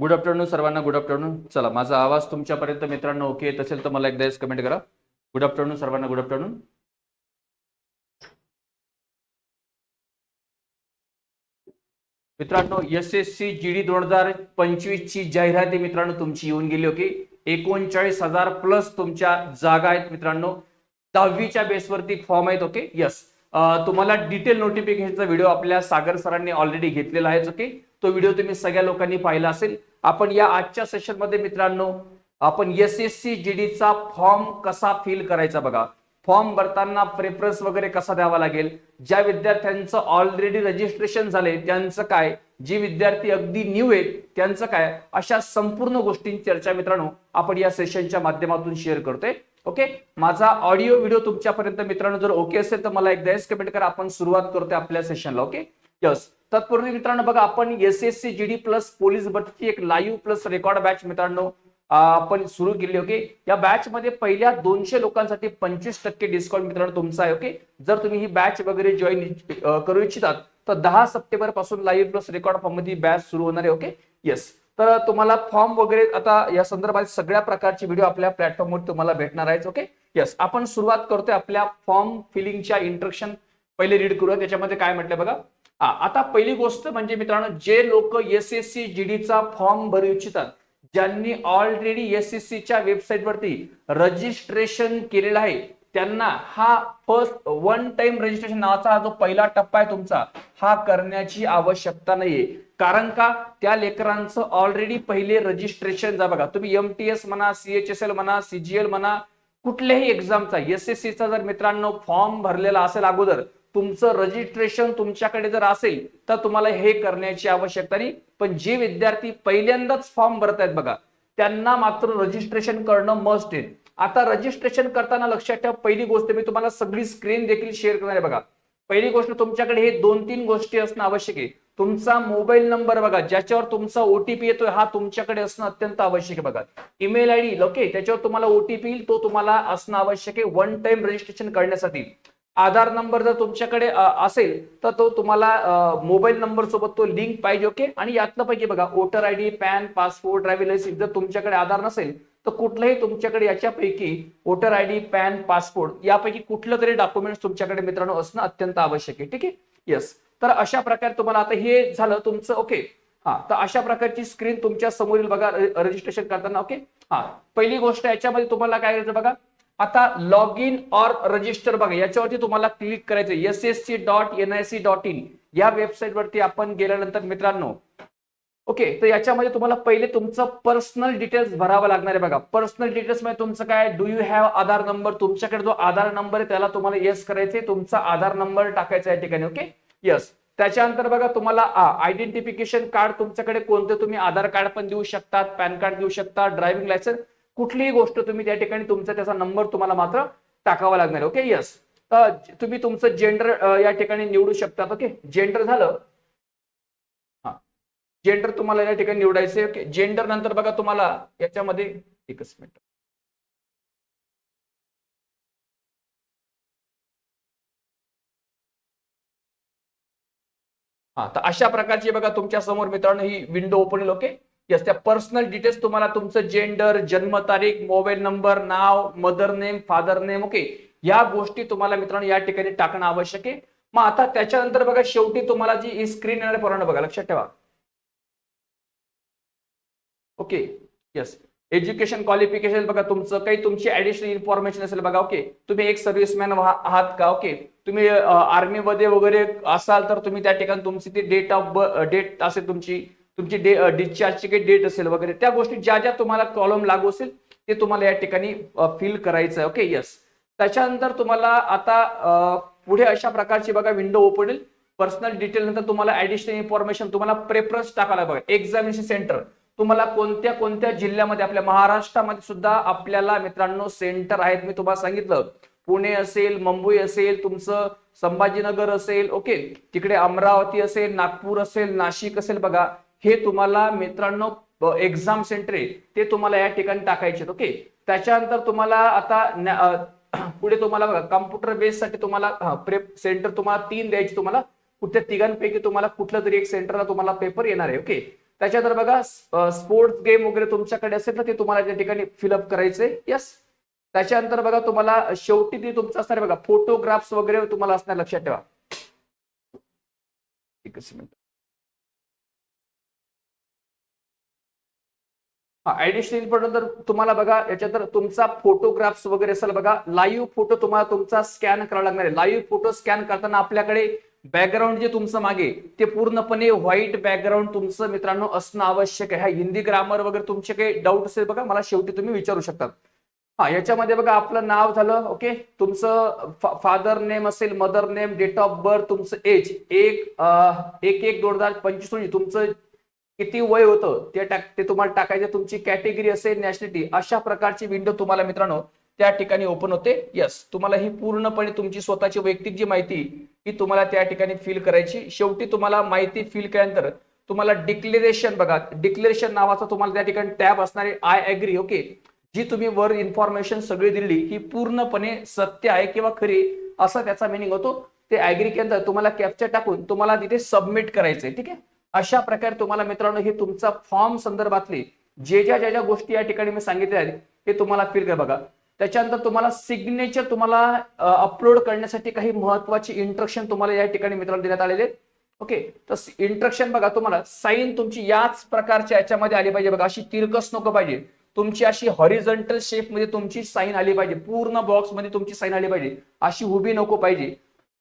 Good afternoon सर्वांना good afternoon चला माझा आवाज तुमच्यापर्यंत मित्रांनो ओके येत असेल तर मला एकदा कमेंट करा. गुड आफ्टरनून सर्वांना गुड आफ्टरनून मित्रांनो S S C G D दोन हजार पंचवीस ची जाहिराती मित्रांनो तुमची येऊन गेली ओके एकोणचाळीस हजार प्लस तुमच्या जागा आहेत मित्रांनो. दहावीच्या बेसवरती फॉर्म आहेत ओके यस तुम्हाला डिटेल नोटिफिकेशनचा व्हिडिओ आपल्या सागर सरांनी ऑलरेडी घेतलेला आहे ओके तो व्हिडिओ तुम्ही सगळ्या लोकांनी पाहिला असेल. आपण या आजच्या सेशनमध्ये मित्रांनो आपण एस एस सी जी डीचा फॉर्म कसा फिल करायचा बघा. फॉर्म भरताना प्रेफरन्स वगैरे कसा द्यावा लागेल? ज्या विद्यार्थ्यांचं ऑलरेडी रजिस्ट्रेशन झाले त्यांचं काय? जे विद्यार्थी अगदी न्यू आहेत त्यांचं काय? अशा संपूर्ण गोष्टींची चर्चा मित्रांनो आपण या सेशनच्या माध्यमातून शेअर करतोय. ओके माझा ऑडिओ व्हिडिओ तुमच्यापर्यंत मित्रांनो जर ओके असेल तर मला एकदा कमेंट करा. आपण सुरुवात करतोय आपल्या सेशनला ओके यस तत्पूर्वी मित्रांनो बघा आपण S S C GD plus police भरतीची एक लाईव्ह प्लस रेकॉर्ड बॅच मित्रांनो आपण सुरू केली ओके या बॅच मध्ये पहिल्या दोनशे लोकांसाठी पंचवीस टक्के डिस्काउंट मित्रांनो तुमचा आहे ओके जर तुम्ही ही बॅच वगैरे जॉईन करू इच्छितात तर दहा सप्टेंबरपासून लाईव्ह प्लस रेकॉर्ड फॉर्ममध्ये बॅच सुरू होणार आहे ओके येस तर तुम्हाला फॉर्म वगैरे आता या संदर्भात सगळ्या प्रकारचे व्हिडिओ आपल्या प्लॅटफॉर्मवर तुम्हाला भेटणार आहेत ओके येस आपण सुरुवात करतोय आपल्या फॉर्म फिलिंगच्या इंट्रक्शन पहिले रीड करूया त्याच्यामध्ये काय म्हटलं बघा? आता पहिली गोष्ट म्हणजे मित्रांनो जे लोक एस एस सी जीडीचा फॉर्म भरू इच्छितात ज्यांनी ऑलरेडी एस एस सीच्या वेबसाईटवरती रजिस्ट्रेशन केलेलं आहे त्यांना हा फर्स्ट वन टाइम रजिस्ट्रेशन नावाचा हा जो पहिला टप्पा आहे तुमचा हा करण्याची आवश्यकता नाहीये. कारण का? त्या लेकरांचं ऑलरेडी पहिले रजिस्ट्रेशन जा बघा तुम्ही एम टी एस म्हणा सीएचएसएल म्हणा सीजीएल म्हणा कुठल्याही एक्झामचा एस एस सीचा जर मित्रांनो फॉर्म भरलेला असेल अगोदर तुमचं रजिस्ट्रेशन तुमच्याकडे जर असेल तर तुम्हाला हे करण्याची आवश्यकता नाही. पण जे विद्यार्थी पहिल्यांदाच फॉर्म भरत आहेत बघा त्यांना मात्र रजिस्ट्रेशन करणं मस्ट आहे. आता रजिस्ट्रेशन करताना लक्षात ठेवा पहिली गोष्ट मी तुम्हाला सगळी स्क्रीन देखील शेअर करणार आहे बघा. पहिली गोष्ट तुमच्याकडे हे दोन तीन गोष्टी असणं आवश्यक आहे. तुमचा मोबाईल नंबर बघा ज्याच्यावर तुमचा ओटीपी येतोय हा तुमच्याकडे असणं अत्यंत आवश्यक आहे बघा. ईमेल आय डी ओके त्याच्यावर तुम्हाला ओटीपी येईल तो तुम्हाला असणं आवश्यक आहे वन टाइम रजिस्ट्रेशन करण्यासाठी. आधार नंबर जर तुमच्याकडे असेल तर तो तुम्हाला मोबाईल नंबर सोबत तो लिंक पाहिजे ओके? आणि यातलं पैकी बघा voter I D PAN passport driving licence जर तुमच्याकडे आधार नसेल तर कुठलंही तुमच्याकडे याच्यापैकी voter I D PAN passport यापैकी कुठलं तरी डॉक्युमेंट्स तुमच्याकडे मित्रांनो असणं अत्यंत आवश्यक आहे ठीक आहे? येस तर अशा प्रकारे तुम्हाला आता हे झालं तुमचं ओके? हा तर अशा प्रकारची स्क्रीन तुमच्या समोरील बघा रजिस्ट्रेशन करताना ओके? हा पहिली गोष्ट याच्यामध्ये तुम्हाला काय करायचं बघा आता लॉग इन ऑर रजिस्टर बघा याच्यावरती तुम्हाला क्लिक करायचं S S C dot N I C dot in या वेबसाईट वरती आपण गेल्यानंतर मित्रांनो ओके तर याच्यामध्ये तुम्हाला पहिले तुमचं पर्सनल डिटेल्स भरावं लागणार आहे बघा. पर्सनल डिटेल्समध्ये तुमचं काय? Do you have Aadhaar number तुमच्याकडे जो आधार नंबर आहे त्याला तुम्हाला येस करायचंय. तुमचा आधार नंबर टाकायचा या ठिकाणी ओके येस त्याच्यानंतर बघा तुम्हाला आयडेंटिफिकेशन कार्ड तुमच्याकडे कोणते? तुम्ही आधार कार्ड पण देऊ शकतात पॅन कार्ड देऊ शकता ड्रायव्हिंग लायसन्स कुठलीही गोष्ट तुम्ही त्या ठिकाणी तुमचा त्याचा नंबर तुम्हाला मात्र टाकावा लागणार ओके येस तुम्ही तुमचं जेंडर या ठिकाणी निवडू शकतात. ओके जेंडर झालं. हा. जेंडर तुम्हाला या ठिकाणी निवडायचे ओके जेंडर नंतर बघा तुम्हाला याच्यामध्ये एकच मिनिट. हा. तर अशा प्रकारची बघा तुमच्यासमोर मित्रांनो ही विंडो ओपन होईल. ओके यस त्या पर्सनल डिटेल्स तुम्हाला तुमचं जेंडर जन्मतारीख मोबाईल नंबर नाव mother name father name okay या गोष्टी तुम्हाला मित्रांनो या ठिकाणी टाकणं आवश्यक आहे. मग आता त्याच्यानंतर बघा शेवटी तुम्हाला जी स्क्रीन येणार आहे बघा लक्षात ठेवा. ओके यस एज्युकेशन क्वालिफिकेशन बघा तुमचं काही तुमची ऍडिशनल इन्फॉर्मेशन असेल बघा ओके तुम्ही एक सर्व्हिसमॅन आहात का ओके तुम्ही आर्मीमध्ये वगैरे असाल तर तुम्ही त्या ठिकाणी तुमची ती डेट ऑफ डेट असेल तुमची. तुमची डे डिस्चार्जची काही डेट असेल वगैरे त्या गोष्टी ज्या ज्या तुम्हाला कॉलम लागू असेल ते तुम्हाला या ठिकाणी फिल करायचं आहे. ओके यस त्याच्यानंतर तुम्हाला आता पुढे अशा प्रकारची बघा विंडो ओपन होईल. पर्सनल डिटेल नंतर तुम्हाला ऍडिशनल इन्फॉर्मेशन तुम्हाला प्रेफरन्स टाकायला बघा. एक्झामिनेशन सेंटर तुम्हाला कोणत्या कोणत्या जिल्ह्यामध्ये आपल्या महाराष्ट्रामध्ये सुद्धा आपल्याला मित्रांनो सेंटर आहेत. मी तुम्हाला सांगितलं. पुणे असेल मुंबई असेल तुमचं संभाजीनगर असेल ओके तिकडे अमरावती असेल नागपूर असेल नाशिक असेल बघा. हे तुम्हाला मित्रांनो एक्झाम सेंटर आहे ते तुम्हाला या ठिकाणी टाकायचे ओके त्याच्यानंतर तुम्हाला आता पुढे तुम्हाला बघा कम्प्युटर बेस साठी तुम्हाला प्रेप सेंटर तुम्हाला तीन द्यायचे तुम्हाला. कुठल्या तिघांपैकी तुम्हाला कुठलं तरी एक सेंटरला तुम्हाला पेपर येणार आहे ओके त्याच्यानंतर बघा स्पोर्ट्स गेम वगैरे तुमच्याकडे असेल तर ते तुम्हाला त्या ठिकाणी फिलअप करायचे यस त्याच्यानंतर बघा तुम्हाला शेवटी ते तुमचं असणार बघा फोटोग्राफ्स वगैरे तुम्हाला असणार लक्षात ठेवा. एकच मिनिट. ऍडिशनल पण तर तुम्हाला बघा याच्यात तर तुमचा फोटोग्राफ्स वगैरे असेल बघा लाईव्ह फोटो तुम्हाला तुमचा स्कॅन करावा लागणार आहे. लाईव्ह फोटो स्कॅन करताना आपल्याकडे बॅकग्राऊंड जे तुमचं मागे ते पूर्णपणे व्हाईट बॅकग्राऊंड तुमचं मित्रांनो असणं आवश्यक आहे. हा हिंदी ग्रामर वगैरे तुमचे काही डाऊट असेल बघा मला शेवटी तुम्ही विचारू शकतात हा याच्यामध्ये बघा आपलं नाव झालं ओके तुमचं फादर नेम असेल mother name date of birth तुमचं एज एक एक एक दोन हजार पंचवीस रोजी तुमचं किती वय होतं ते टाक ते तुम्हाला टाकायचं तुमची कॅटेगरी असेल नॅशनॅलिटी अशा प्रकारची विंडो तुम्हाला मित्रांनो त्या ठिकाणी ओपन होते. यस तुम्हाला ही पूर्णपणे तुमची स्वतःची वैयक्तिक जी माहिती ही तुम्हाला त्या ठिकाणी फिल करायची. शेवटी तुम्हाला माहिती फिल केल्यानंतर तुम्हाला डिक्लेरेशन बघा डिक्लेरेशन नावाचा तुम्हाला त्या ठिकाणी टॅब असणारे आय अग्री ओके जी तुम्ही वर इन्फॉर्मेशन सगळी दिली ही पूर्णपणे सत्य आहे किंवा खरी असा त्याचा मिनिंग होतो. ते अग्री केल्यानंतर तुम्हाला कॅप्चर टाकून तुम्हाला तिथे सबमिट करायचंय ठीक आहे? अशा प्रकारे तुम्हाला मित्रांनो हे तुमचा फॉर्म संदर्भातले जे ज्या ज्या ज्या गोष्टी या ठिकाणी मी सांगितल्या आहेत हे तुम्हाला फिल कर बघा. त्याच्यानंतर तुम्हाला सिग्नेचर तुम्हाला अपलोड करण्यासाठी काही महत्वाची इंट्रक्शन तुम्हाला या ठिकाणी मित्रांनो देण्यात आलेले ओके तर इंट्रक्शन बघा तुम्हाला. साईन तुमची याच प्रकारच्या याच्यामध्ये आली पाहिजे बघा. अशी तिरकस नको पाहिजे. तुमची अशी हॉरिझॉन्टल शेपमध्ये तुमची साईन आली पाहिजे. पूर्ण बॉक्समध्ये तुमची साईन आली पाहिजे. अशी उभी नको पाहिजे.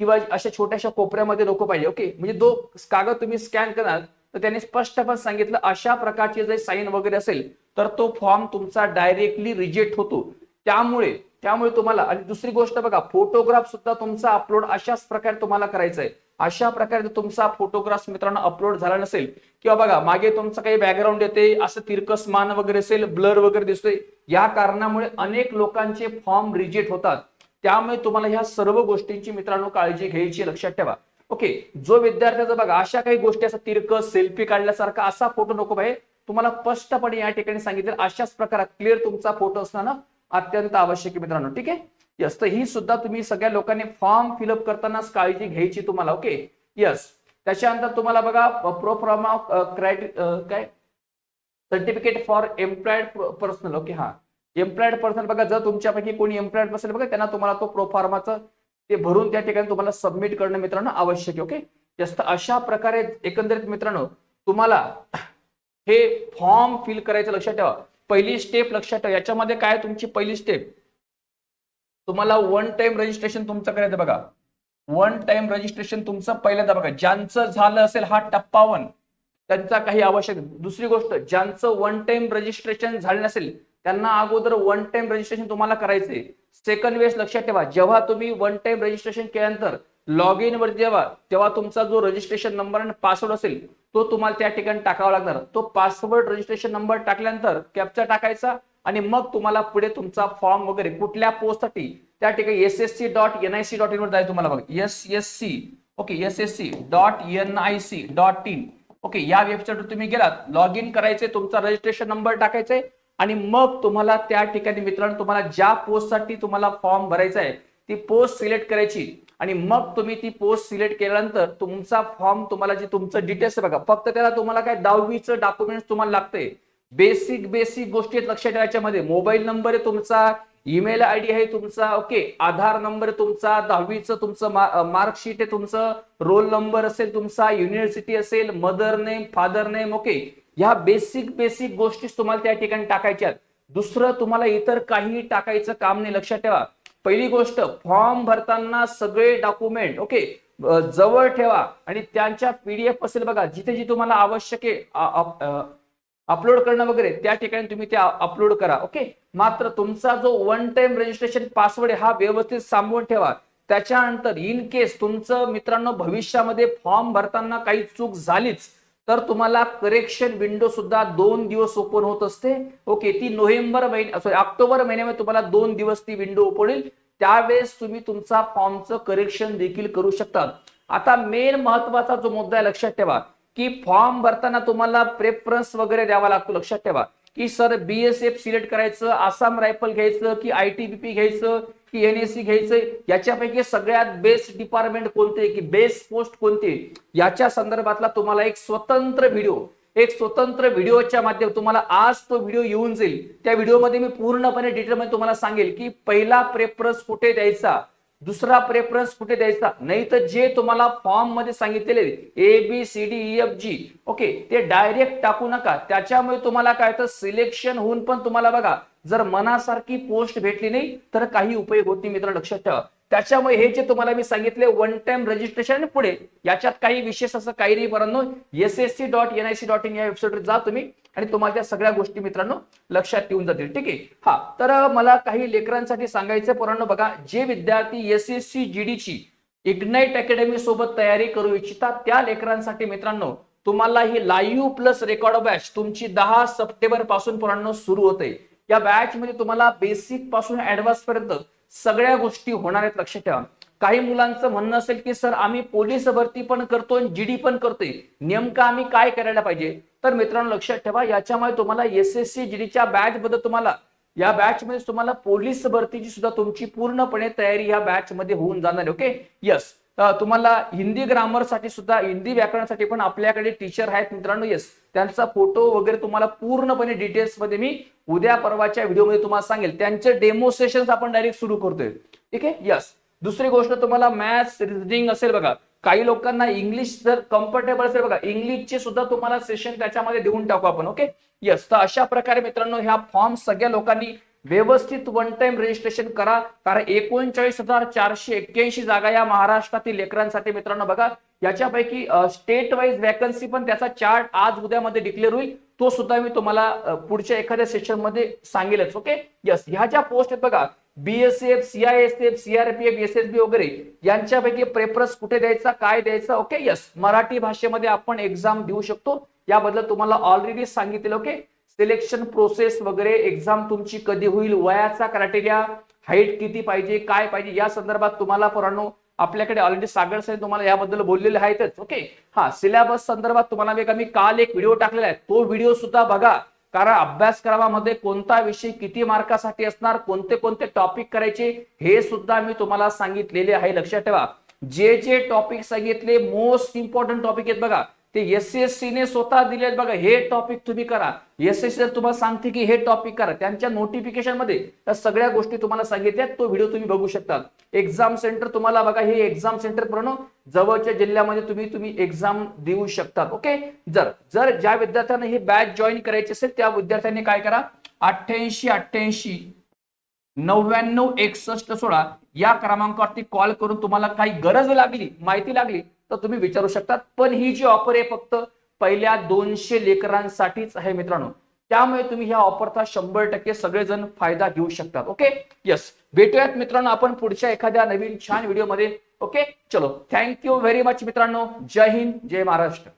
किंवा अशा छोट्याशा कोपऱ्यामध्ये नको पाहिजे. ओके? म्हणजे जो कागद तुम्ही स्कॅन कराल तर त्याने स्पष्टपणे सांगितलं अशा प्रकारचे जर साईन वगैरे असेल तर तो फॉर्म तुमचा डायरेक्टली रिजेक्ट होतो. त्यामुळे त्यामुळे तुम्हाला आणि दुसरी गोष्ट बघा फोटोग्राफ सुद्धा तुमचा अपलोड अशाच प्रकारे तुम्हाला करायचा आहे. अशा प्रकारे तुमचा फोटोग्राफ मित्रांनो अपलोड झाला नसेल किंवा बघा मागे तुमचं काही बॅकग्राऊंड येते असं तिरकस मान वगैरे असेल ब्लर वगैरे दिसतोय या कारणामुळे अनेक लोकांचे फॉर्म रिजेक्ट होतात. त्यामुळे तुम्हाला ह्या सर्व गोष्टींची मित्रांनो काळजी घ्यायची लक्षात ठेवा. ओके जो विद्यार्थ्याचा बघा अशा काही गोष्टी असं तिरक सेल्फी काढल्यासारखा असा फोटो नको पाहिजे तुम्हाला स्पष्टपणे या ठिकाणी सांगितलं अशाच प्रकारात क्लिअर तुमचा फोटो असणं अत्यंत आवश्यक आहे मित्रांनो ठीक आहे? यस तर ही सुद्धा तुम्ही सगळ्या लोकांनी फॉर्म फिलअप करतानाच काळजी घ्यायची तुम्हाला ओके यस त्याच्यानंतर तुम्हाला बघा प्रोफॉर्मा क्रायटे काय? Certificate for employed personal okay हा. एम्प्लॉयड पर्सन बघा जर तुमच्यापैकी कोणी एम्प्लॉयड पर्सन बघा त्यांना तुम्हाला तो प्रोफार्माचं ते भरून त्या ठिकाणी तुम्हाला सबमिट करणं मित्रांनो आवश्यक आहे ओके जास्त अशा प्रकारे एकंदरीत मित्रांनो तुम्हाला हे फॉर्म फिल करायचं लक्षात ठेवा. पहिली स्टेप लक्षात ठेवा. याच्यामध्ये काय तुमची पहिली स्टेप तुम्हाला वन टाइम रजिस्ट्रेशन तुमचं करायचं बघा. वन टाइम रजिस्ट्रेशन तुमचं पहिल्यांदा बघा. ज्यांचं झालं असेल हा टप्पा वन त्यांचा काही आवश्यक दुसरी गोष्ट ज्यांचं वन टाइम रजिस्ट्रेशन झालं नसेल त्यांना अगोदर वन टाइम रजिस्ट्रेशन तुम्हाला करायचंय. सेकंड वेळेस लक्षात ठेवा जेव्हा तुम्ही वन टाइम रजिस्ट्रेशन केल्यानंतर लॉग इन वर जेव्हा तेव्हा तुमचा जो रजिस्ट्रेशन नंबर आणि पासवर्ड असेल तो तुम्हाला त्या ठिकाणी टाकावा लागणार. तो पासवर्ड रजिस्ट्रेशन नंबर टाकल्यानंतर कॅपचा टाकायचा आणि मग तुम्हाला पुढे तुमचा फॉर्म वगैरे कुठल्या पोस्टसाठी त्या ठिकाणी S S C dot N I C dot in वर जायचं तुम्हाला बघा. S S C okay S S C dot N I C dot in okay या वेबसाईटवर तुम्ही गेलात लॉग इन करायचे तुमचा रजिस्ट्रेशन नंबर टाकायचा आणि मग तुम्हाला त्या ठिकाणी मित्रांनो तुम्हाला ज्या पोस्टसाठी तुम्हाला फॉर्म भरायचा आहे ती पोस्ट सिलेक्ट करायची. आणि मग तुम्ही ती पोस्ट सिलेक्ट केल्यानंतर तुमचा फॉर्म तुम्हाला जे तुमचं डिटेल्स बघा फक्त त्याला तुम्हाला काय दहावीचं डॉक्युमेंट्स तुम्हाला लागते बेसिक बेसिक गोष्टी आहेत लक्षात ठेवायच्यामध्ये मोबाईल नंबर आहे तुमचा ईमेल आय डी आहे तुमचा ओके आधार नंबर तुमचा दहावीचं तुमचं मार्कशीट आहे तुमचं. रोल नंबर असेल तुमचा युनिव्हर्सिटी असेल mother name father name okay ह्या बेसिक बेसिक गोष्टीच तुम्हाला त्या ठिकाणी टाकायच्या दुसरं तुम्हाला इतर काही टाकायचं काम नाही. लक्षात ठेवा. पहिली गोष्ट फॉर्म भरताना सगळे डॉक्युमेंट ओके जवळ ठेवा. आणि त्यांच्या पीडीएफ असेल बघा जिथे जिथे तुम्हाला आवश्यक आहे अपलोड करणं वगैरे त्या ठिकाणी तुम्ही ते अपलोड करा ओके मात्र तुमचा जो वन टाइम रजिस्ट्रेशन पासवर्ड हा व्यवस्थित सांभाळून ठेवा. त्याच्यानंतर इन केस तुमचं मित्रांनो भविष्यामध्ये फॉर्म भरताना काही चूक झालीच तर तुम्हाला करेक्शन विंडो सुद्धा दोन दिवस ओपन होत असते. ओके ती नोव्हेंबर महिन्या सॉरी ऑक्टोबर महिन्यामध्ये तुम्हाला दोन दिवस ती विंडो ओपन होईल. त्यावेळेस तुम्ही तुमचा फॉर्मचं करेक्शन देखील करू शकता आता मेन महत्त्वाचा जो मुद्दा आहे लक्षात ठेवा की फॉर्म भरताना तुम्हाला प्रेफरन्स वगैरे द्यावा लागतो. लक्षात ठेवा की सर बीएसएफ सिलेक्ट करायचं आसाम रायफल घ्यायचं की आयटीबीपी घ्यायचं की एनएससी घ्यायचं याच्यापैकी सगळ्यात बेस्ट डिपार्टमेंट कोणते? की बेस्ट पोस्ट कोणते? याच्या संदर्भातला तुम्हाला एक स्वतंत्र व्हिडिओ एक स्वतंत्र व्हिडिओच्या माध्यम तुम्हाला आज तो व्हिडिओ येऊन जाईल. त्या व्हिडिओमध्ये मी पूर्णपणे डिटेलमध्ये तुम्हाला सांगेल की पहिला प्रेफरन्स कुठे द्यायचा? दुसरा प्रेफरन्स कुठे द्यायचा? नाही तर जे तुम्हाला फॉर्ममध्ये सांगितलेले A B C D E F G okay ते डायरेक्ट टाकू नका. त्याच्यामुळे तुम्हाला काय तर सिलेक्शन होऊन पण तुम्हाला बघा जर मनासारखी पोस्ट भेटली नाही तर काही उपयोग होत नाही मित्र लक्षात ठेवा. त्याच्यामुळे हे जे तुम्हाला मी सांगितले वन टाइम रजिस्ट्रेशन आणि पुढे याच्यात काही विशेष असं काही नाही परंतु S S C dot N I C dot in या वेबसाईटवर जा तुम्ही आणि तुम्हाला त्या सगळ्या गोष्टी मित्रांनो लक्षात येऊन जातील ठीक आहे? हा तर मला काही लेकरांसाठी सांगायचं पोरांनो बघा जे विद्यार्थी एस एस सी जी ची इग्नाइट अकॅडमी सोबत तयारी करू इच्छितात त्या लेकरांसाठी मित्रांनो तुम्हाला ही लाईव्ह प्लस रेकॉर्ड बॅच तुमची दहा सप्टेंबरपासून पोरांनो सुरू होते या बॅच मध्ये तुम्हाला बेसिकपासून ऍडव्हान्स पर्यंत सगळ्या गोष्टी होणार आहेत लक्षात ठेवा. काही मुलांचं म्हणणं असेल की सर आम्ही पोलीस भरती पण करतोय जीडी पण करतोय. नेमकं आम्ही काय करायला पाहिजे? तर मित्रांनो लक्षात ठेवा याच्यामुळे तुम्हाला एस एस सी जीडीच्या बॅच बद्दल तुम्हाला या बॅच मध्ये तुम्हाला पोलीस भरतीची सुद्धा तुमची पूर्णपणे तयारी या बॅच मध्ये होऊन जाणार ओके यस तुम्हाला हिंदी ग्रामरसाठी सुद्धा हिंदी व्याकरणासाठी पण आपल्याकडे टीचर आहेत मित्रांनो. येस त्यांचा फोटो वगैरे तुम्हाला पूर्णपणे डिटेल्समध्ये मी उद्या परवाच्या व्हिडिओमध्ये तुम्हाला सांगेल. त्यांचे डेमो सेशन्स आपण डायरेक्ट सुरू करतोय. ठीक आहे? यस दुसरी गोष्ट तुम्हाला मॅथ्स रिजनिंग असेल बघा. काही लोकांना इंग्लिश जर कम्फर्टेबल असेल बघा इंग्लिशचे सुद्धा तुम्हाला सेशन त्याच्यामध्ये देऊन टाकू आपण ओके यस तर अशा प्रकारे मित्रांनो ह्या फॉर्म सगळ्या लोकांनी व्यवस्थित वन टाइम रजिस्ट्रेशन करा. कारण एकोणचाळीस हजार चारशे एक्क्याऐंशी जागा या महाराष्ट्रातील लेकरांसाठी मित्रांनो बघा याच्यापैकी स्टेट वाईज वॅकन्सी पण त्याचा चार्ट आज उद्यामध्ये डिक्लेअर होईल. तो सुद्धा मी तुम्हाला पुढच्या एखाद्या सेशनमध्ये सांगेलच ओके यस ह्या ज्या पोस्ट आहेत बघा बीएसएफ सीआयएसएफ सीआरपीएफ एसएसबी वगैरे यांच्यापैकी प्रेफरन्स कुठे द्यायचा काय द्यायचा ओके यस मराठी भाषेमध्ये आपण एक्झाम देऊ शकतो. याबद्दल तुम्हाला ऑलरेडी सांगितलं ओके सिलेक्शन प्रोसेस वगैरे एक्झाम तुमची कधी होईल वयाचा क्रायटेरिया हाईट किती पाहिजे काय पाहिजे या संदर्भात तुम्हाला पोरांनो आपल्याकडे ऑलरेडी सागर साहेब तुम्हाला याबद्दल बोललेले आहेतच ओके हा सिलेबस संदर्भात तुम्हाला मी मी काल एक व्हिडिओ टाकलेला आहे. तो व्हिडिओ सुद्धा बघा कारण अभ्यासक्रमामध्ये कोणता विषय किती मार्कासाठी असणार कोणते कोणते टॉपिक करायचे हे सुद्धा मी तुम्हाला सांगितलेले आहे. लक्षात ठेवा. जे जे टॉपिक सांगितले मोस्ट इम्पॉर्टंट टॉपिक आहेत बघा. ते एस एस सी ने स्वतः दिलेत बघा हे टॉपिक तुम्ही करा. एस एस सी तुम्हाला सांगते की हे टॉपिक करा त्यांच्या नोटिफिकेशनमध्ये त्या सगळ्या गोष्टी तुम्हाला सांगितल्यात तो व्हिडिओ तुम्ही बघू शकता. एक्झाम सेंटर तुम्हाला बघा हे एक्झाम सेंटर पूर्ण जवळच्या जिल्ह्यामध्ये तुम्ही तुम्ही एक्झाम देऊ शकतात ओके जर जर ज्या विद्यार्थ्यांना हे बॅच जॉईन करायची असेल त्या विद्यार्थ्यांनी काय करा? अठ्ठ्याऐंशी अठ्ठ्याऐंशी नव्याण्णव एकसष्ट सोळा या क्रमांकावरती कॉल करून तुम्हाला काही गरज लागली माहिती लागली तर तुम्ही विचारू शकतात. पण ही जी ऑफर आहे फक्त पहिल्या दोनशे लेकरांसाठीच आहे मित्रांनो. त्यामुळे तुम्ही ह्या ऑफरचा शंभर टक्के सगळेजण फायदा घेऊ शकतात. ओके यस भेटूयात मित्रांनो आपण पुढच्या एखाद्या नवीन छान व्हिडिओमध्ये. ओके चलो. थँक्यू व्हेरी मच मित्रांनो. जय हिंद. जय महाराष्ट्र.